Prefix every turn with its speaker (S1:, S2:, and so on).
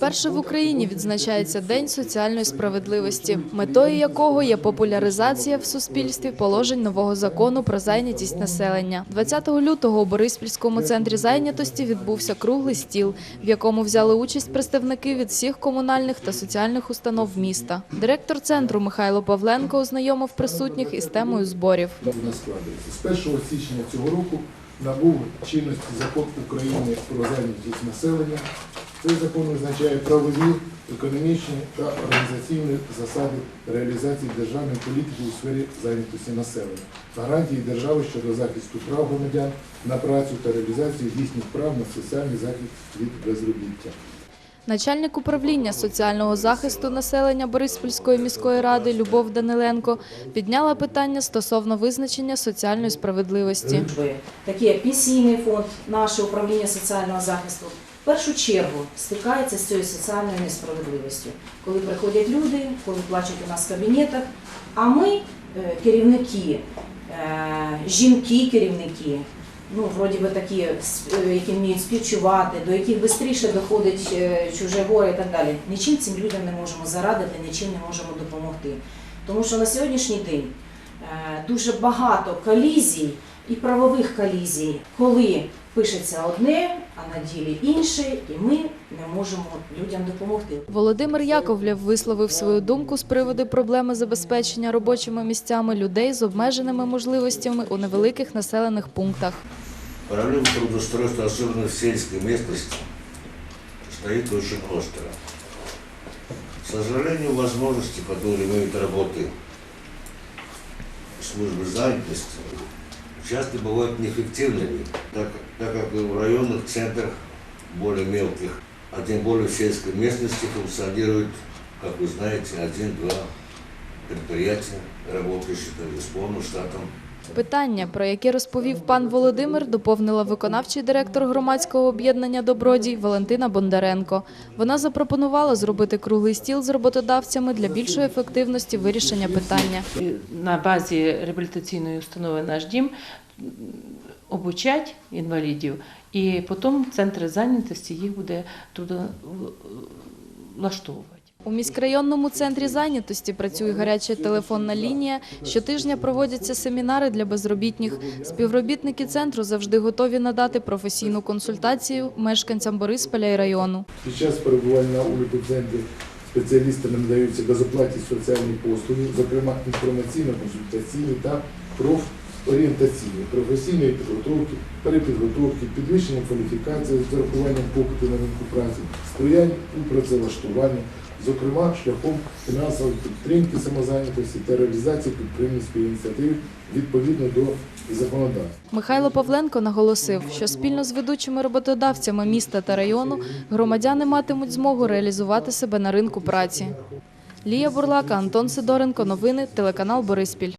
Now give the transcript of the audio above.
S1: Вперше в Україні відзначається День соціальної справедливості, метою якого є популяризація в суспільстві положень нового закону про зайнятість населення. 20 лютого у Бориспільському центрі зайнятості відбувся круглий стіл, в якому взяли участь представники від всіх комунальних та соціальних установ міста. Директор центру Михайло Павленко ознайомив присутніх із темою зборів.
S2: З 1 січня цього року набув чинності закон України про зайнятість населення. Цей закон визначає правові, економічні та організаційні засади реалізації державної політики у сфері зайнятості населення, гарантії держави щодо захисту прав громадян на працю та реалізацію їхніх прав на соціальний захист від безробіття.
S1: Начальник управління соціального захисту населення Бориспільської міської ради Любов Даниленко підняла питання стосовно визначення соціальної справедливості.
S3: такі як пенсійний фонд, наше управління соціального захисту, в першу чергу стикається з цією соціальною несправедливістю, коли приходять люди, коли плачуть у нас в кабінетах, а ми, е, керівники, е, жінки керівники, ну, вроді би такі, е, які вміють співчувати, до яких швидше доходить чуже горе і так далі. Нічим цим людям не можемо зарадити, нічим не можемо допомогти. Тому що на сьогоднішній день дуже багато колізій і правових колізій, коли пишеться одне, а на ділі інше, і ми не можемо людям допомогти.
S1: Володимир Яковлєв висловив свою думку з приводу проблеми забезпечення робочими місцями людей з обмеженими можливостями у невеликих населених пунктах.
S4: Проблема трудоустройства, особенно в сельской местности, стоит очень остро. К сожалению, возможности, которые имеют работы службы занятости, часто бывают неэффективными, так, так как и в районных центрах более мелких, а тем более в сельской местности функционирует, как вы знаете, один-два предприятия, работающие с полным штатом
S1: Питання, про яке розповів пан Володимир, доповнила виконавчий директор громадського об'єднання Добродій Валентина Бондаренко. Вона запропонувала зробити круглий стіл з роботодавцями для більшої ефективності вирішення питання.
S5: на базі реабілітаційної установи наш дім обучать інвалідів, і потім центри зайнятості їх буде трудовлаштовувати.
S1: У міськрайонному центрі зайнятості працює гаряча телефонна лінія. Щотижня проводяться семінари для безробітних. Співробітники центру завжди готові надати професійну консультацію мешканцям Борисполя і району.
S2: Під час перебування на уліпоцентрі спеціалістам надаються безоплатні соціальні послуги, зокрема інформаційно-консультаційні та профорієнтаційні, професійної підготовки, перепідготовки, підвищення кваліфікації з урахуванням попиту на ринку праці, сприяння у працевлаштуванні, зокрема шляхом фінансової підтримки самозайнятості та реалізації підприємницької ініціативи відповідно до законодавства.
S1: Михайло Павленко наголосив, що спільно з ведучими роботодавцями міста та району громадяни матимуть змогу реалізувати себе на ринку праці. Лія Бурлака, Антон Сидоренко. Новини телеканал Бориспіль.